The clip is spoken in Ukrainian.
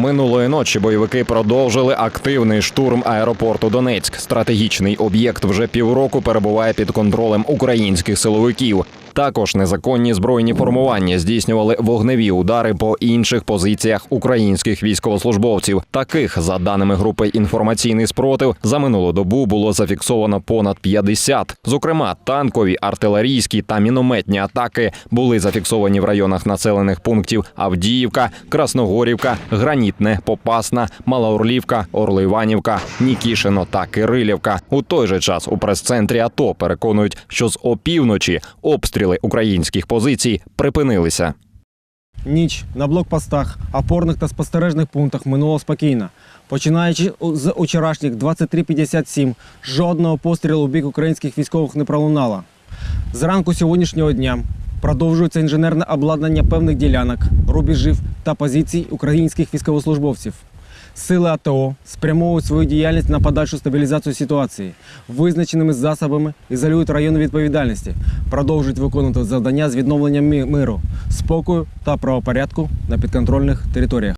Минулої ночі бойовики продовжили активний штурм аеропорту Донецьк. Стратегічний об'єкт вже півроку перебуває під контролем українських силовиків. Також незаконні збройні формування здійснювали вогневі удари по інших позиціях українських військовослужбовців. Таких, за даними групи інформаційний спротив, за минулу добу було зафіксовано понад 50. Зокрема, танкові, артилерійські та мінометні атаки були зафіксовані в районах населених пунктів Авдіївка, Красногорівка, Гранітне, Попасна, Малоорлівка, Орли-Іванівка, Нікішино та Кирилівка. У той же час у прес-центрі АТО переконують, що з опівночі обстріли українських позицій припинилися. Ніч на блокпостах, опорних та спостережних пунктах минуло спокійно. Починаючи з вчорашніх 23.57, жодного пострілу у бік українських військових не пролунало. Зранку сьогоднішнього дня продовжується інженерне обладнання певних ділянок, рубежів та позицій українських військовослужбовців. Сили АТО спрямовують свою діяльність на подальшу стабілізацію ситуації, визначеними засобами ізолюють райони відповідальності, продовжують виконувати завдання з відновлення миру, спокою та правопорядку на підконтрольних територіях.